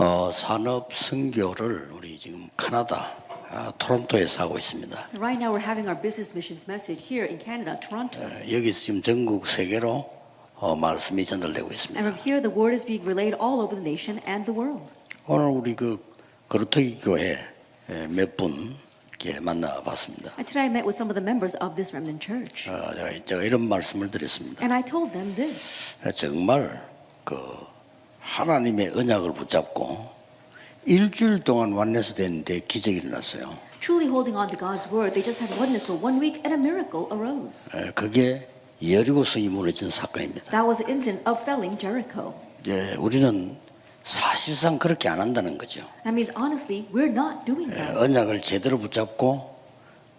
어, 산업 선교를 우리 지금 카나다 아, 토론토에서 하고 있습니다. Right now, we're having our business missions message here in Canada, Toronto. 어, 여기서 지금 전국 세계로 어, 말씀이 전달되고 And 있습니다. from here, the word is being relayed all over the nation and the world. 오늘 우리 그 거루터기 교회 몇분 이렇게 만나봤습니다. And today, I met with some of the members of this remnant church. 어, 제가, 제가 이런 말씀을 드렸습니다. And I told them this 정말 그 하나님의 언약을 붙잡고 일주일 동안 완내서 됐는데 기적이 일어났어요. Truly holding on to God's word, they just had oneness for one week and a miracle arose. 에, 그게 여리고성이 무너진 사건입니다. That was the incident of felling Jericho. 이제 우리는 사실상 그렇게 안 한다는 거죠. That means, honestly, we're not doing 에, that. 언약을 제대로 붙잡고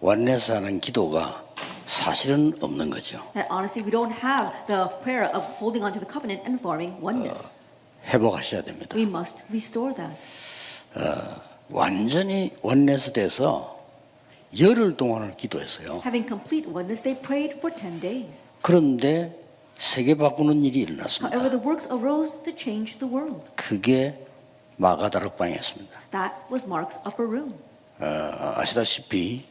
완내서 하는 기도가 사실은 없는 거죠. That honestly, we don't have the prayer of holding on to the covenant and forming oneness. 회복하셔야 됩니다. We must restore that. 완전히 원내서 돼서 열흘 동안을 기도했어요. Having complete oneness, they prayed for 10 days. 그런데 세계 바꾸는 일이 However, 일어났습니다. the works arose to change the world. 그게 마가다락방이었습니다. That was Mark's upper room. 어, 아시다시피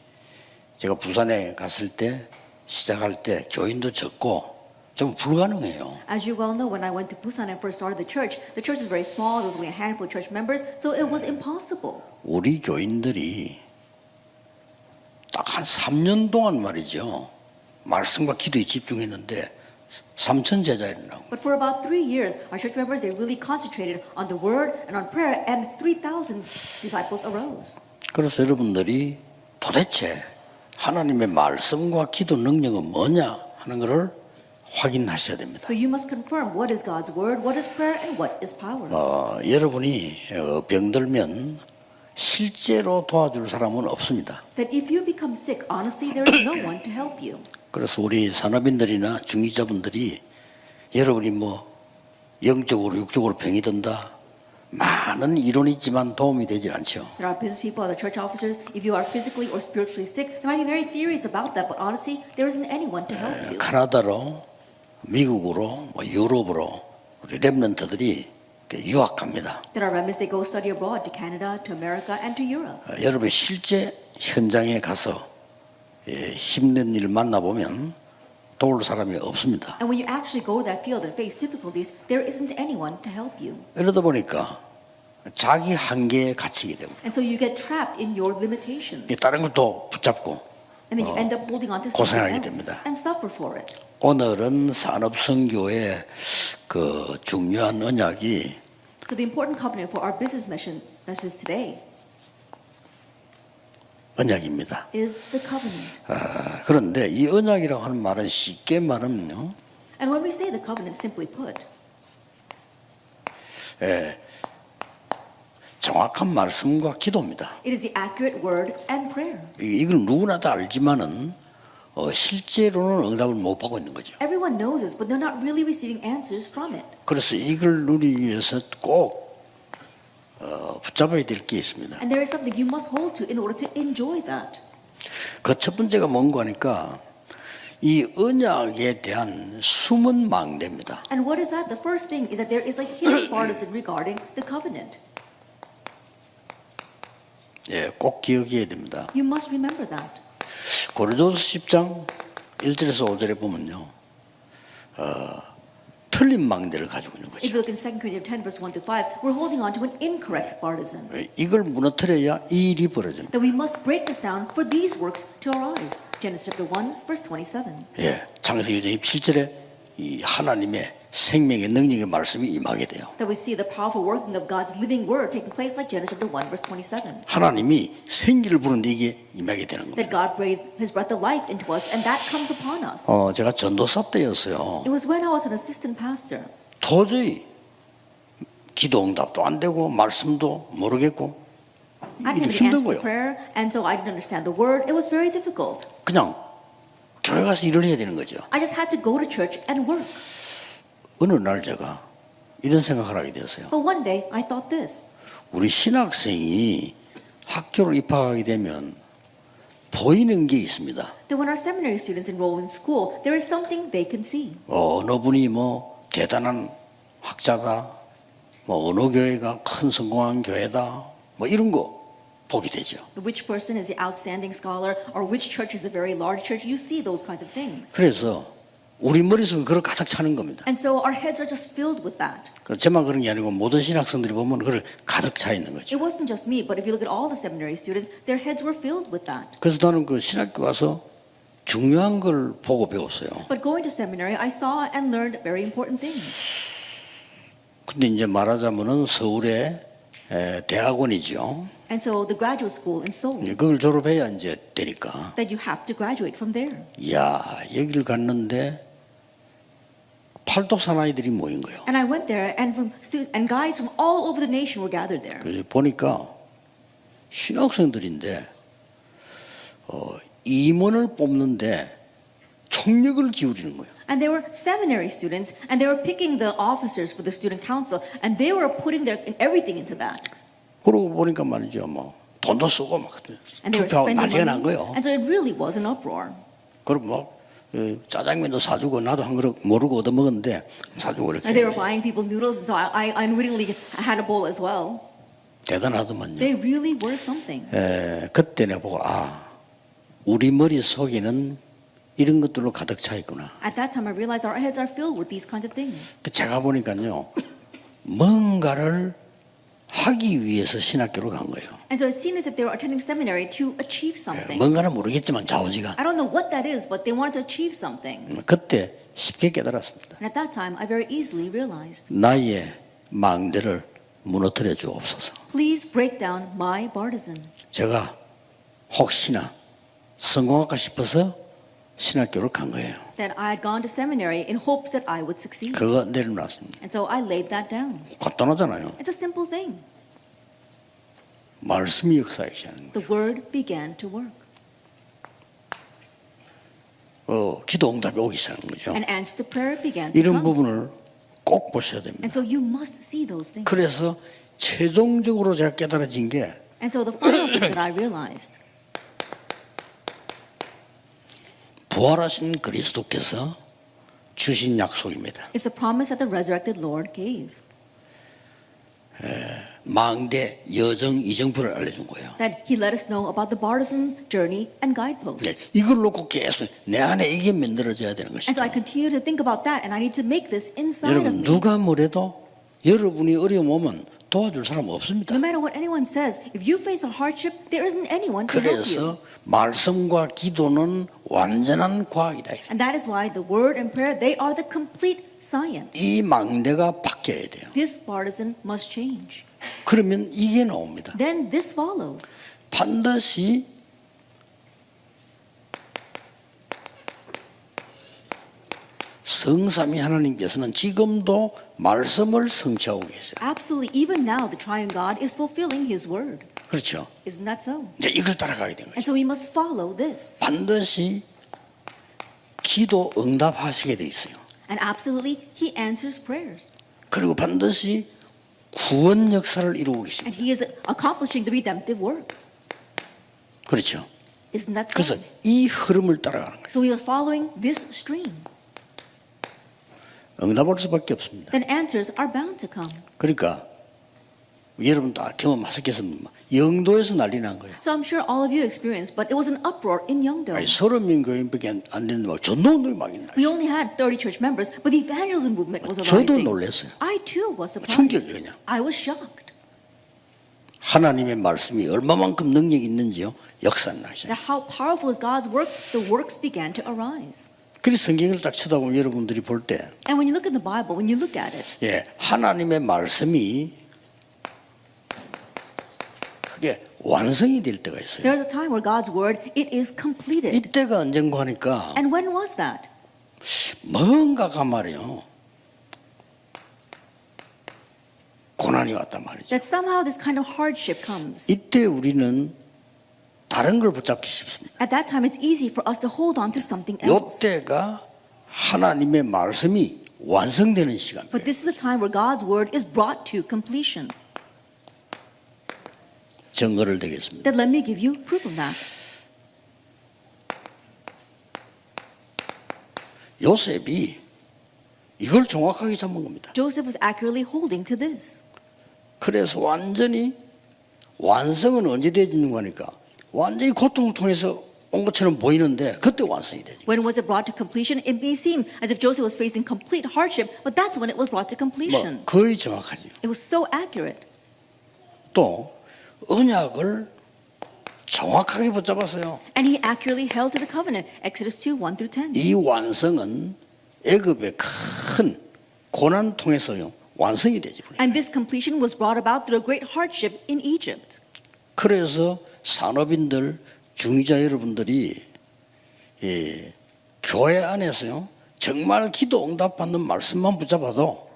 제가 부산에 갔을 때 시작할 때 교인도 적고 좀 불가능해요. As you well know, when I went to Busan and first started the church, the church is very small. There was only a handful of church members, so it was impossible. 우리 교인들이 딱 한 3년 동안 말이죠. 말씀과 기도에 집중했는데 3천 제자이라고. But for about three years, our church members they really concentrated on the word and on prayer, and 3,000 disciples arose. 그래서 여러분들이 도대체 하나님의 말씀과 기도 능력은 뭐냐 하는 것을 확인하셔야 됩니다. So you must confirm what is God's word, what is prayer, and what is power. 어, 여러분이 어, 병들면 실제로 도와줄 사람은 없습니다. That if you become sick, honestly, there is no one to help you. 그래서 우리 산업인들이나 중위자분들이 여러분이 뭐 영적으로 육적으로 병이 든다 많은 이론이 있지만 도움이 되질 않죠. There are business people, the church officers. If you are physically or spiritually sick, there might be very theories about that, but honestly, there isn't anyone to help you. 카나다로 미국으로 뭐 유럽으로 우리 랩런트들이 유학 갑니다. There are remnants that go study abroad to Canada, to America, and to Europe. 어, 여러분 실제 현장에 가서 예, 힘든 일을 만나보면 도울 사람이 없습니다. And when you actually go to that field and face difficulties, there isn't anyone to help you. 이러다 보니까 자기 한계에 갇히게 되고 And so you get trapped in your limitations. 이게 다른 것도 붙잡고 And then you end up holding on to 고생하게 something else 됩니다. and suffer for it. 오늘은 산업 선교의 그 중요한 언약이 So the important covenant for our business mission message today 언약입니다. is the covenant. 아, 그런데 이 언약이라고 하는 말은 쉽게 말하면요. And when we say the covenant, simply put, 정확한 말씀과 기도입니다. it is the accurate word and prayer. 이- 이걸 누구나 다 알지만은 어, 실제로는 응답을 못 받고 있는 거죠. Everyone knows this, but they're not really receiving answers from it. 그래서 이걸 누리기 위해서 꼭 어, 붙잡아야 될 게 있습니다. And there is something you must hold to in order to enjoy that. 그 첫 번째가 뭔가 하니까 이 언약에 대한 숨은 망대입니다. And what is that? The first thing is that there is a hidden partisan regarding the covenant. 예, 꼭 기억해야 됩니다. You must remember that. 고린도서 10장 1절에서 5절에 보면요. 어, 틀린 망대를 가지고 있는 If 거죠. you look in 2 Corinthians 10, verse 1 to 5, we're holding on to an incorrect partisan. 이걸 무너뜨려야 이 일이 벌어집니다. That we must break this down for these works to arise. Genesis chapter 1, verse 27. 예, 창세기 27절에 이 하나님의 생명의 능력의 말씀이 임하게 돼요. That we see the powerful working of God's living word taking place like Genesis chapter 1, verse 27. 하나님이 생기를 부는데 이게 임하게 되는 겁니다. That God breathed his breath of life into us, and that comes upon us. 어, 제가 전도사 때였어요. It was when I was an assistant pastor. 도저히 기도 응답도 안 되고 말씀도 모르겠고 I 이게 didn't 거예요. prayer, and so I didn't understand the word. It was very difficult. 그냥 교회 가서 일을 해야 되는 거죠. I just had to go to church and work. 어느 날 제가 이런 생각을 하게 되었어요. But one day I thought this 우리 신학생이 학교를 입학하게 되면 보이는 게 있습니다. that when our seminary students enroll in school, there is something they can see. 어느 분이 뭐 대단한 학자다, 뭐 어느 교회가 큰 성공한 교회다 뭐 이런 거 보게 되죠. Which person is the outstanding scholar or which church is a very large church? You see those kinds of things. 그래서 우리 머릿속에 그걸 가득 차는 겁니다. And so our heads are just filled with that. 그 저만 그런 게 아니고 모든 신학생들이 보면 그걸 가득 차 있는 거죠. It wasn't just me, but if you look at all the seminary students, their heads were filled with that. 그래서 나는 그 신학교 가서 중요한 걸 보고 배웠어요. But going to seminary, I saw and learned very important things. 근데 이제 말하자면은 서울의 에, 대학원이죠. And so the graduate school in Seoul, 그걸 졸업해야 이제 되니까. that you have to graduate from there. 야 여기를 갔는데 팔도 사나이들이 모인 거예요. And I went there, and from stu- and guys from all over the nation were gathered there. 그래서 보니까 신학생들인데 어, 임원을 뽑는데 총력을 기울이는 거예요. And they were seminary students, and they were picking the officers for the student council, and they were putting their everything into that. 그러고 보니까 말이죠, 뭐 돈도 쓰고 막 And they were 투표하고 spending 난리가 난 money. 거예요. And so it really was an uproar. 그리고 막 에, 짜장면도 사주고 나도 한 그릇 모르고 얻어 먹었는데 사주고 And they were 이렇게 buying people noodles, and so I, I unwittingly had a bowl as well. 대단하더만요. They really were something. 에, 그때 내가 보고 아 우리 머릿 속에는 이런 것들로 가득 차 있구나. At that time, I realized our heads are filled with these kinds of things. 그 제가 보니까요 뭔가를 하기 위해서 신학교로 간 거예요. And so it seemed as if they were attending seminary to achieve 예, something. 뭔가는 모르겠지만 좌우지간 I don't know what that is, but they wanted to achieve something. 음, 그때 쉽게 깨달았습니다. And at that time, I very easily realized 나의 망대를 무너뜨려 주옵소서. please break down my bartizan. 제가 혹시나 성공할까 싶어서 신학교를 간 거예요. That I had gone to seminary in hopes that I would succeed. 그거 내려놨습니다. And so I laid that down. 간단하잖아요. It's a simple thing. 말씀이 역사하기 시작하는 거예요. The word began to work. 어, 기도 응답이 오기 시작하는 거죠. And answer to prayer began to 이런 come. 부분을 꼭 보셔야 됩니다. And so you must see those things. 그래서 최종적으로 제가 깨달아진 게 And so the final thing that I realized 부활하신 그리스도께서 주신 약속입니다. is the promise that the resurrected Lord gave. 망대 여정 이정표를 알려준 거예요. That he let us know about the bartizan journey and guideposts. 네, 이걸 놓고 계속 내 안에 이게 만들어져야 되는 And 것이죠. so I continue to think about that and I need to make this inside of 여러분 me. 누가 뭐래도 여러분이 어려움 오면 도와줄 사람 없습니다. No matter what anyone says, if you face a hardship, there isn't anyone to help you. 그래서 말씀과 기도는 완전한 과학이다. And that is why the word and prayer, they are the complete science. 이 망대가 바뀌어야 돼요. This partisan must change. 그러면 이게 나옵니다. Then this follows. 반드시 성삼위 하나님께서는 지금도 말씀을 성취하고 계세요. Absolutely, even now, the triune God is fulfilling his word. 그렇죠. Isn't that so? 이제 이걸 따라가게 된 And 거죠. so we must follow this. 반드시 기도 응답하시게 돼 있어요. And absolutely, he answers prayers. 그리고 반드시 구원 역사를 이루고 계십니다. And he is accomplishing the redemptive work. 그렇죠. Isn't that 그래서 so? 이 흐름을 따라가는 거예요. So we are following this stream. 응답할 수밖에 없습니다. Then answers are bound to come. 그러니까 여러분 다 경험하셨겠습니다. 영도에서 난리 난 거예요. So I'm sure all of you experienced, but it was an uproar in Yeongdo. 아니 서른 명 교인밖에 안 되는데 막 전도 운동이 막 있나. We only had 30 church members, but the evangelism movement was 저도 arising. 놀랐어요. I too was 충격이 surprised. 그냥. I was shocked 하나님의 말씀이 얼마만큼 능력이 있는지요. 역사나 시작. that how powerful is God's works, the works began to arise. 그래서 성경을 딱 쳐다보면 여러분들이 볼 때, And when you look at the Bible, when you look at it, 예, 하나님의 말씀이 그게 완성이 될 때가 있어요. there's a time where God's word, it is completed. 이때가 언젠가 하니까 And when was that? 뭔가가 말이요. 고난이 왔단 말이죠. That somehow this kind of hardship comes. 이때 우리는 다른 걸 붙잡기 쉽습니다. At that time, it's easy for us to hold on to something else. 이때가 하나님의 말씀이 완성되는 시간. But this is the time where God's word is brought to completion. 증거를 되겠습니다. Then let me give you proof of that. 요셉이 이걸 정확하게 잡은 겁니다. Joseph was accurately holding to this. 그래서 완전히 완성은 언제 되어지는 거니까 완전히 고통을 통해서 온 것처럼 보이는데 그때 완성이 되죠. When was it brought to completion? It may seem as if Joseph was facing complete hardship, but that's when it was brought to 뭐 completion. 거의 정확하죠. It was so accurate. 또 언약을 정확하게 붙잡았어요. And he accurately held to the covenant. Exodus 2 1 through 10. 이 완성은 애굽의 큰 고난 통해서요 완성이 되죠. And this completion was brought about through a great hardship in Egypt. 그래서 산업인들 중위자 여러분들이 예, 교회 안에서요 정말 기도 응답 받는 말씀만 붙잡아도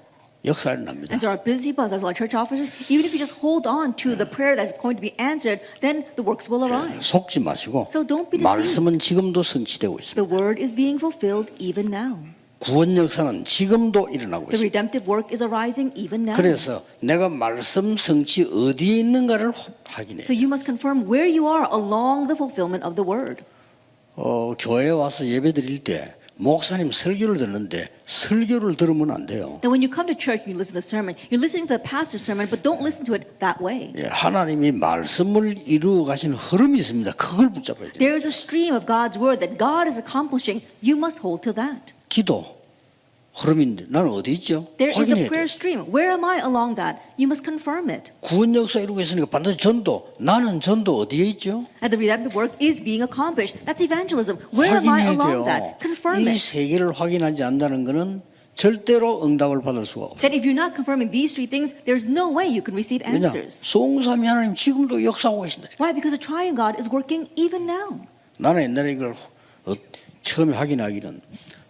역사 일어납니다. And so our busy buzz, our church officers, even if you just hold on to the prayer that's going to be answered, then the works will arise. 속지 마시고 So don't be deceived. 말씀은 지금도 성취되고 있습니다. The word is being fulfilled even now. 구원 역사는 지금도 일어나고 The 있습니다. redemptive work is arising even now. 그래서 내가 말씀 성취 어디에 있는가를 확인해. So you must confirm where you are along the fulfillment of the word. 어, 교회에 와서 예배 드릴 때 목사님 설교를 듣는데 설교를 들으면 안 돼요. Then when you come to church, you listen to the sermon. You're listening to the pastor's sermon, but don't listen to it that way. 예, 하나님이 말씀을 이루어 가시는 흐름이 있습니다. 그걸 붙잡아야 돼요. There is a stream of God's word that God is accomplishing. You must hold to that. 기도 흐름인데 나는 어디 있죠? There is a 확인해야 prayer 돼요. stream. Where am I along that? You must confirm it. 구원 역사 이루고 있으니까 반드시 전도. 나는 전도 어디에 있죠? And the redemptive work is being accomplished. That's evangelism. Where am I 확인해야 along 돼요. that? Confirm 이 it. 세 개를 확인하지 않는다는 것은 절대로 응답을 받을 수가 없어요. That if you're not confirming these three things, there's no way you can receive 왜냐? answers. 송삼이 하나님 지금도 역사하고 계신다. Why? Because the triune God is working even now. 나는 옛날에 이걸 어, 처음에 확인하기는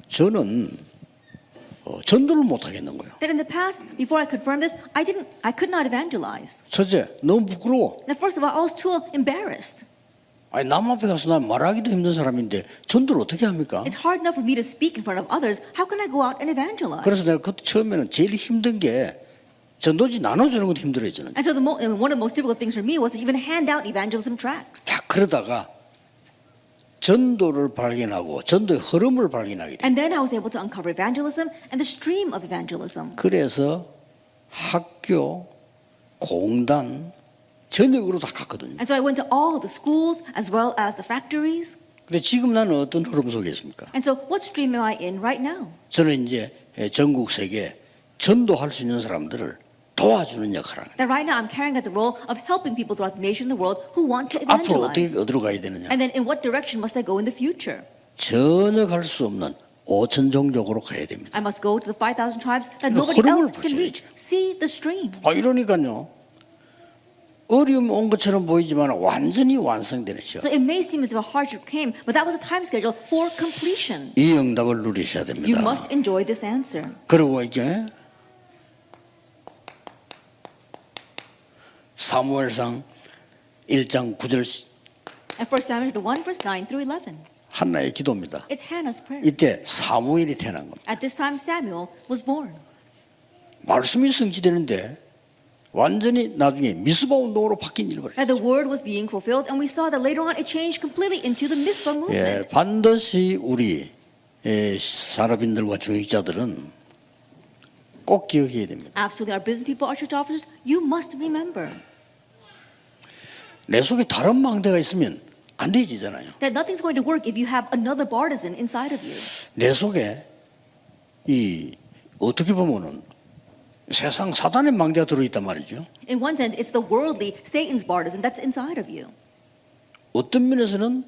저는 어, 전도를 못 하겠는 거예요. That in the past, before I confirmed this, I didn't, I could not evangelize. 첫째, 너무 부끄러워. Now, first of all, I was too embarrassed. 아니 남 앞에 가서 난 말하기도 힘든 사람인데 전도를 어떻게 합니까? It's hard enough for me to speak in front of others. How can I go out and evangelize? 그래서 내가 그때 처음에는 제일 힘든 게 전도지 나눠주는 것도 힘들어요 저는. And so the mo- one of the most difficult things for me was to even hand out evangelism tracts. 자 그러다가 전도를 발견하고 전도의 흐름을 발견하게 돼. And then I was able to uncover evangelism and the stream of evangelism. 그래서 학교, 공단, 전역으로 다 갔거든요. And so I went to all the schools as well as the factories. 근데 지금 나는 어떤 흐름 속에 있습니까? And so what stream am I in right now? 저는 이제 전국 세계 전도할 수 있는 사람들을 도와주는 역할을 합니다. That right now I'm carrying out the role of helping people throughout the nation and the world who want to 앞으로 어떻게 evangelize. 어디로 가야 되느냐? And then in what direction must I go in the future? 전혀 갈 수 없는 오천 종족으로 가야 됩니다. I must go to the 5,000 tribes that 그 nobody 흐름을 else can reach. 보셔야죠. See the stream. 아 이러니까요. 어려움 온 것처럼 보이지만 완전히 완성되는 시간. So it may seem as if a hardship came, but that was a time schedule for completion. 이 응답을 누리셔야 You 됩니다. must enjoy this answer. 그리고 이제 사무엘상 1장 9절 And 1 Samuel 1, verse 9 through 11. 한나의 기도입니다. It's Hannah's prayer. 이때 사무엘이 태어난 겁니다. At this time, Samuel was born. 말씀이 성취되는데 완전히 나중에 미스바 운동으로 바뀐 일을 And the word was being fulfilled, and we saw that later on it changed completely into the Mizpah 예. 반드시 우리 예, 산업인들과 중직자들은 꼭 기억해야 됩니다. Absolutely, our business people, our church officers, you must remember 내 속에 다른 망대가 있으면 안 되지잖아요. that nothing's going to work if you have another partisan inside of you. 내 속에 이 어떻게 보면은 세상 사단의 망대가 들어 있단 말이죠. In one sense, it's the worldly, Satan's partisan that's inside of you. 어떤 면에서는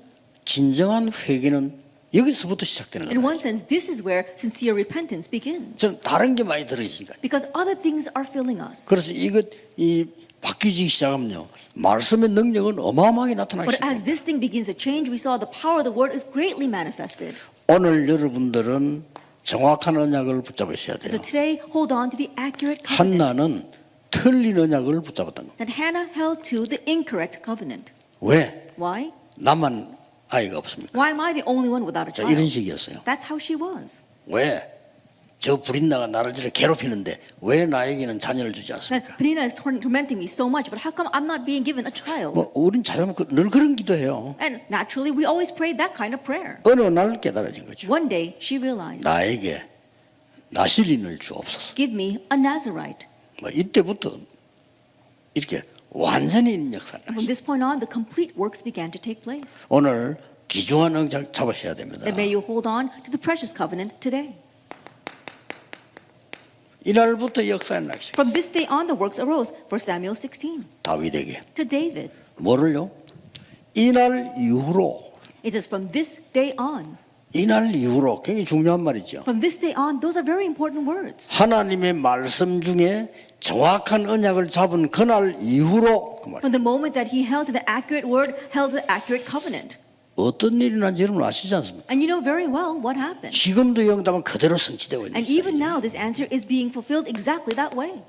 진정한 회개는 여기서부터 시작되는 In 거예요. one sense, this is where sincere repentance begins. 저는 다른 게 많이 들어있으니까. Because other things are filling us. 그래서 이것 이 바뀌기 시작하면요, 말씀의 능력은 어마어마하게 나타나기 But as 시작합니다. this thing begins to change, we saw the power of the word is greatly manifested. 오늘 여러분들은 정확한 언약을 붙잡으셔야 And so 돼요. today, hold on to the accurate covenant. 한나는 틀린 언약을 붙잡았던 거예요. That Hannah held to the incorrect covenant. 왜? Why? 나만 아이가 없습니까? Why am I the only one without a 자, 이런 child? 식이었어요. That's how she was. 왜? 저 불인나가 나를 저렇게 괴롭히는데 왜 나에게는 자녀를 주지 That 않습니까? Penina is tor- tormenting me so much, but how come I'm not being given a child? 뭐 우린 자연 늘 그런 기도해요. And naturally, we always pray that kind of prayer. 어느 날 깨달아진 거죠. One day, she realized, 나에게 나실인을 주옵소서. Give me a Nazarite. 뭐 이때부터 이렇게 완전히 있는 역사를 And from this point on, the complete works began to take place. 오늘 귀중한 응장 잡으셔야 됩니다. Then may you hold on to the precious covenant today. 이날부터 나기 시작. From this day on, the works arose. For Samuel 16. 다윗에게 To David. 뭐를요? 이날 이후로 It says, from this day on. 이날 이후로 굉장히 중요한 말이죠. From this day on, those are very important words. 하나님의 말씀 중에 정확한 언약을 잡은 그날 이후로 그 말. From the moment that he held the accurate word, held the accurate covenant. 어떤 일이 난지 여러분 아시지 않습니까? And you know very well what happened. 지금도 영답은 그대로 성취되고 있는 And even now, this answer is being fulfilled exactly that way.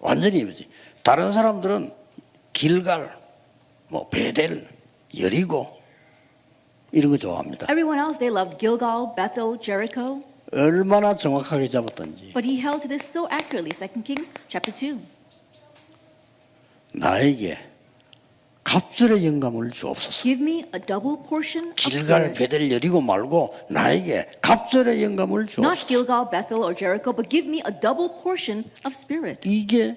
완전히 이거지. 다른 사람들은 길갈, 뭐 베델, 여리고 이런 거 좋아합니다. Everyone else, they loved Gilgal, Bethel, Jericho. 얼마나 정확하게 잡았던지 But he held to this so accurately. 2 Kings chapter 2. 나에게 갑절의 영감을 주옵소서. Give me a double portion of 길갈, spirit. 베델, 여리고 말고 나에게 갑절의 영감을 Not 주옵소서. Gilgal, Bethel, or Jericho, but give me a double portion of spirit. 이게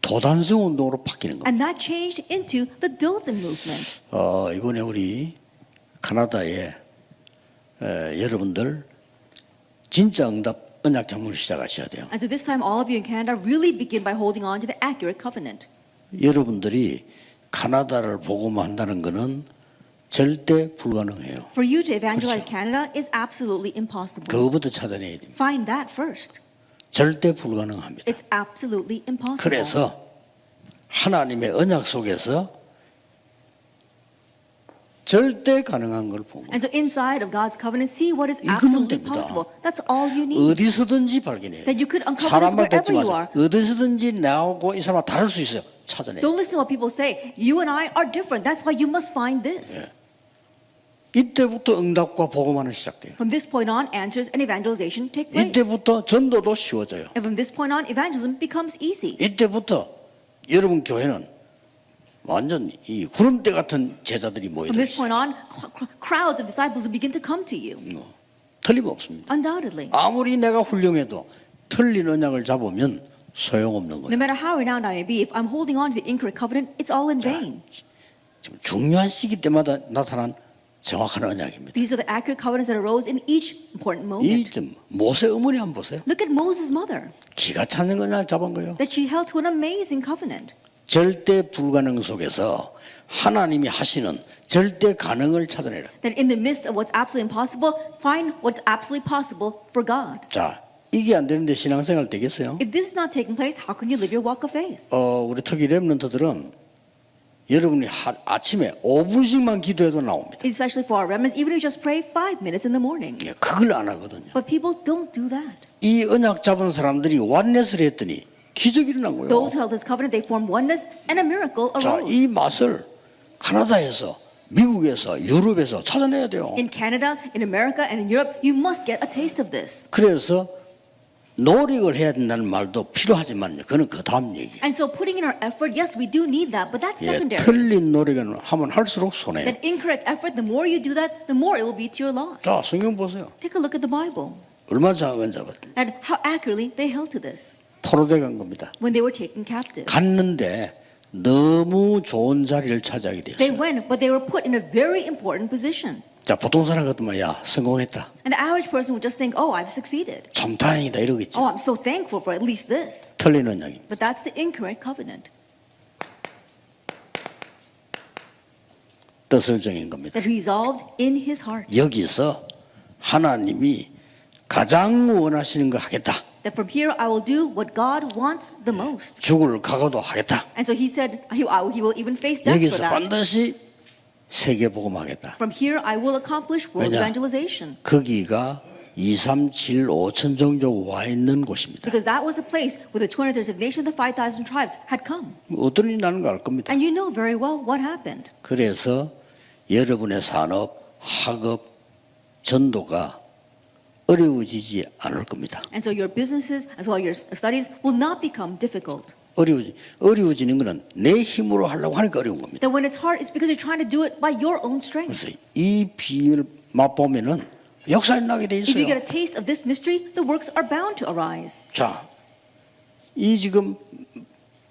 도단성 운동으로 바뀌는 겁니다. And that changed into the Dothan movement. 어, 이번에 우리 카나다에 에, 여러분들 진짜 응답 언약 장문을 시작하셔야 돼요. And so this time, all of you in Canada really begin by holding on to the accurate covenant. 여러분들이 카나다를 복음한다는 것은 절대 불가능해요. For you to evangelize Canada is absolutely impossible. 그거부터 찾아내야 됩니다. Find that first. 절대 불가능합니다. It's absolutely impossible. 그래서 하나님의 언약 속에서 절대 가능한 걸본 거예요. And so inside of God's covenant, see what is absolutely 됩니다. possible. That's all you need. 어디서든지 발견해요. That you could uncover this 사람만 wherever 듣지 you 마세요. are. 어디서든지 나오고 이 사람과 다를 수 있어요. 찾아내요. Don't listen to what people say. You and I are different. That's why you must find this. 이때부터 응답과 복음하는 시작돼요. From this point on, answers and evangelization take place. 이때부터 전도도 쉬워져요. And from this point on, evangelism becomes easy. 이때부터 여러분 교회는 완전 이 구름대 같은 제자들이 From 모여들 this 있어요. point on, cl- cl- crowds of disciples will begin to come to you. 뭐, 틀림없습니다. Undoubtedly. 아무리 내가 훌륭해도 틀린 언약을 잡으면 소용없는 No 거예요. matter how renowned I may be, if I'm holding on to the incorrect covenant, it's all in vain. 지금 중요한 시기 때마다 나타난 정확한 언약입니다. These are the accurate covenants that arose in each important 이 moment. 좀 모세 어머니 한번 보세요. Look at Moses' mother, 기가 차는 언약을 잡은 거예요. that she held to an amazing covenant. 절대 불가능 속에서 하나님이 하시는 절대 가능을 찾아내라. That in the midst of what's absolutely impossible, find what's absolutely possible for God. 자, 이게 안 되는데 신앙생활 되겠어요? If this is not taking place, how can you live your walk of faith? 어, 우리 특히 랩런트들은 여러분이 하, 아침에 5분씩만 기도해도 나옵니다. Especially for our remnants, even if you just pray five minutes in the morning. 예, 그걸 안 하거든요. But people don't do that. 이 언약 잡은 사람들이 완넷을 했더니 기적이 일어난 거예요. Those who held this covenant, they formed oneness, and a miracle 자, arose. 이 맛을 카나다에서, 미국에서, 유럽에서 찾아내야 돼요. In Canada, in America, and in Europe, you must get a taste of this. 그래서 노력을 해야 된다는 말도 필요하지만요. 그는 그 다음 얘기. And so, putting in our effort, yes, we do need that, but that's 예, secondary. 틀린 노력을 하면 할수록 손해요. That incorrect effort, the more you do that, the more it will be to your loss. 자, 성경 보세요. Take a look at the Bible 얼마나 장악은 잡았대. and how accurately they held to this 포로돼 간 겁니다. when they were taken captive. 갔는데 너무 좋은 자리를 차지하게 They 됐어요. went, but they were put in a very important position. 자, 보통 사람 같으면 야, 성공했다. And the average person would just think, oh, I've succeeded. 참 다행이다 이러겠지. Oh, I'm so thankful for at least this. 틀린 언약입니다. But that's the incorrect covenant 뜻을 정인 겁니다. that resolved in his heart. 여기서 하나님이 가장 원하시는 거 하겠다. That from here I will do what God wants the most. 죽을 각오도 하겠다. And so he said he, I will- he will even face death for 여기서 that. 반드시 세계 복음하겠다. From here I will accomplish world 왜냐? evangelization. 거기가 2, 3, 7, 5천 종족 와 있는 곳입니다. Because that was a place where the 236 nations, the 5,000 tribes had come. 어떤 일이 나는 거 알 겁니다. And you know very well what happened. 그래서 여러분의 산업, 학업, 전도가 어려워지지 않을 겁니다. And so your businesses as well your studies will not become difficult. 어려워지, 어려워지는 것은 내 힘으로 하려고 하니까 어려운 겁니다. That when it's hard, it's because you're trying to do it by your own strength. 그래서 이 비유를 맛보면은 역사에 나게 돼 If you get 있어요. a taste of this mystery, the works are bound to arise. 자, 이 지금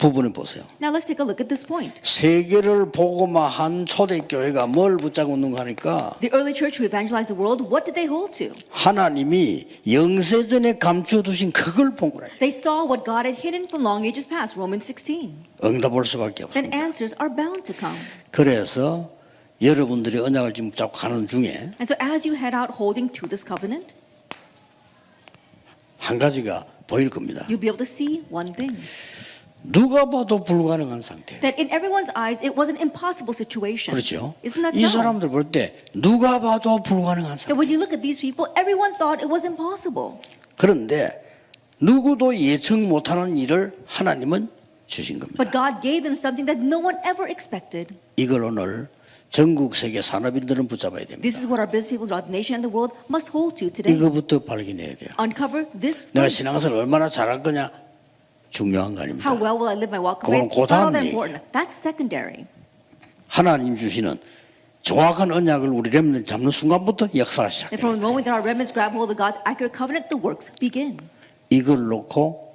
부분을 보세요. Now let's take a look at this point. 세계를 보고만 한 초대 교회가 뭘 붙잡고 있는가 하니까 The early church who evangelized the world, what did they hold to? 하나님이 영세전에 감추어 두신 그걸 본 거예요. They saw what God had hidden from long ages past, Romans 16. 응답할 수밖에 Then 없습니다. answers are bound to come. 그래서 여러분들이 언약을 지금 잡고 가는 중에 And so as you head out holding to this covenant, 한 가지가 보일 겁니다. you'll be able to see one thing. 누가 봐도 불가능한 상태. That in everyone's eyes, it was an impossible situation. 그렇죠. Isn't that 이 so? 사람들 볼 때 누가 봐도 불가능한 That 상태. when you look at these people, everyone thought it was impossible. 그런데 누구도 예측 못하는 일을 하나님은 주신 겁니다. But God gave them something that no one ever expected. 이걸 오늘 전국 세계 산업인들은 붙잡아야 됩니다. This is what our business people throughout the nation and the world must hold to today. 이거부터 발견해야 돼요. Uncover this 내가. 신앙생활 얼마나 잘할 거냐 중요한 거 아닙니다. How well will I live my walk 그건 얘기예요. That's secondary. 하나님 주시는 정확한 언약을 우리 렘넌 잡는 순간부터 역사가 And 시작돼요. from the moment that our remnants grab hold of God's accurate covenant, the works begin. 이걸 놓고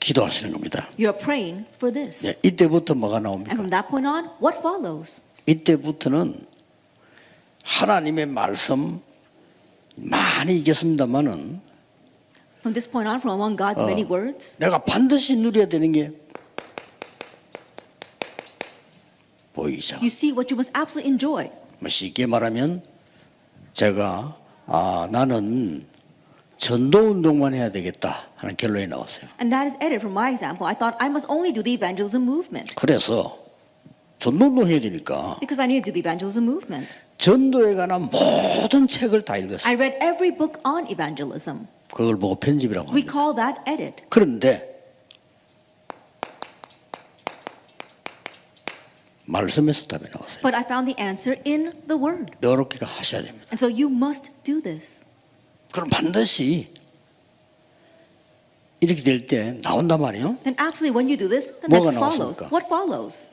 기도하시는 겁니다. You're praying for this. 예, 이때부터 뭐가 And 나옵니까? from that point on, what follows? 이때부터는 하나님의 말씀 많이 있겠습니다만은 From this point on, from among God's many words, 내가 반드시 누려야 되는 게 시작. you see what you must absolutely enjoy. 뭐 쉽게 말하면 제가 아 나는 전도 운동만 해야 되겠다 하는 결론이 나왔어요. And that is added from my example. I thought I must only do the evangelism movement 그래서 전도 운동 해야 되니까 because I need to do the evangelism movement. 전도에 관한 모든 책을 다 읽었어요. I read every book on evangelism. 그걸 보고 편집이라고 We 합니다. call that edit. 그런데 말씀에서 답이 나왔어요. But I found the answer in the word. 이렇게 하셔야 됩니다. And so you must do this. 그럼 반드시 이렇게 될 때 나온단 말이에요. Then absolutely when you do this, the 뭐가 next follows. 나왔습니까? What follows?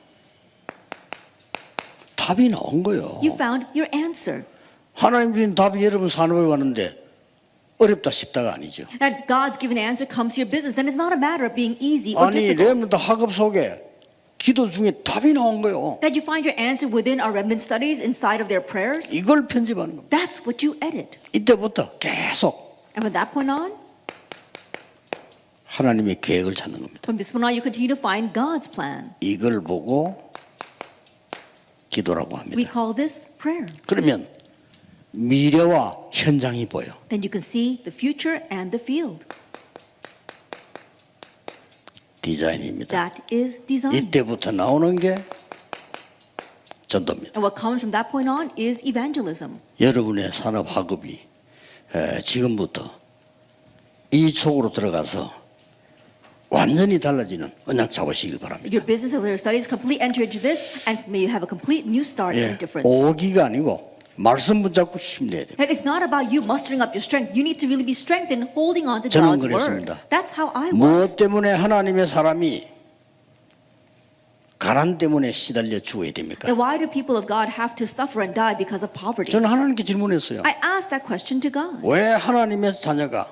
답이 나온 거예요. You found your answer. 하나님 주신 답이 여러분 산업에 왔는데 어렵다 싶다가 아니죠. That God's given answer comes to your business, then it's not a matter of being easy or 아니 difficult. 렘넌트 학업 속에 기도 중에 답이 나온 거예요. That you find your answer within our remnant studies inside of their prayers. 이걸 편집하는 겁니다. That's what you edit. 이때부터 계속 And from that point on, 하나님의 계획을 찾는 겁니다. from this point on, you continue to find God's plan. 이걸 보고 기도라고 We 합니다. call this prayer. 그러면 미래와 현장이 보여. Then you can see the future and the field. 디자인입니다. That is design. 이때부터 나오는 게 전도입니다. And what comes from that point on is evangelism. 여러분의 산업 학업이 에, 지금부터 이 속으로 들어가서 완전히 달라지는 언약 잡으시길 바랍니다. Your business and your studies completely enter into this, and may you have a complete new start 예, and difference. 오기가 아니고 말씀 붙잡고 힘내야 돼요. That it's not about you mustering up your strength. You need to really be strengthened holding on to 저는 God's word. 그랬습니다. That's how I 무엇 was. 때문에 하나님의 사람이 가난 때문에 시달려 죽어야 됩니까? Then why do people of God have to suffer and die because of poverty? 저는 하나님께 질문했어요. I asked that question to God. 왜 하나님의 자녀가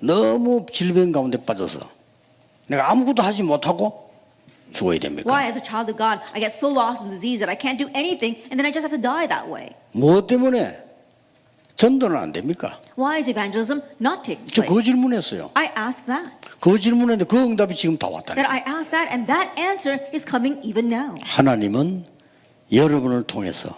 너무 질병 가운데 빠져서 내가 아무것도 하지 못하고 죽어야 됩니까? Why, as a child of God, I get so lost in disease that I can't do anything, and then I just have to die that way? 무엇 때문에 전도는 안 됩니까? Why is evangelism not taking 저 그거 place? 질문했어요. I asked that. 그거 질문했는데 그 응답이 지금 다 왔다니. That I asked that, and that answer is coming even now. 하나님은 여러분을 통해서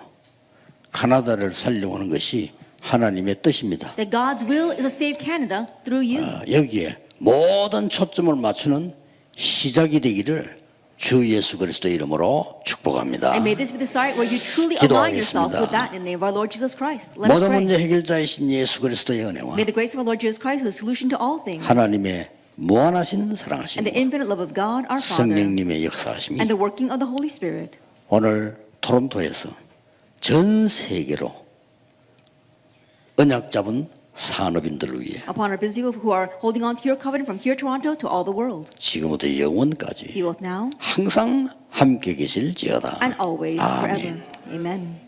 카나다를 살려고 하는 것이 하나님의 뜻입니다. That God's will is to save Canada through you. 어, 여기에 모든 초점을 맞추는 시작이 되기를 주 예수 그리스도 이름으로 축복합니다. And may this be the start where you truly align yourself 기도하겠습니다. with that in the name of our Lord Jesus Christ. Let us 모든. 문제 해결자이신 예수 그리스도의 은혜와 May the grace of our Lord Jesus Christ, who is the solution to all things, 하나님의 무한하신 사랑하심 and the infinite love of God, our Father, 성령님의 역사하심이 and the working of the Holy Spirit 오늘 토론토에서 전 세계로 언약 잡은 산업인들을 위해 upon our business people who are holding on to your covenant from here, Toronto, to all the world. 지금부터 영원까지 He will now 항상 함께 계실지어다. and always 아멘. forever. Amen.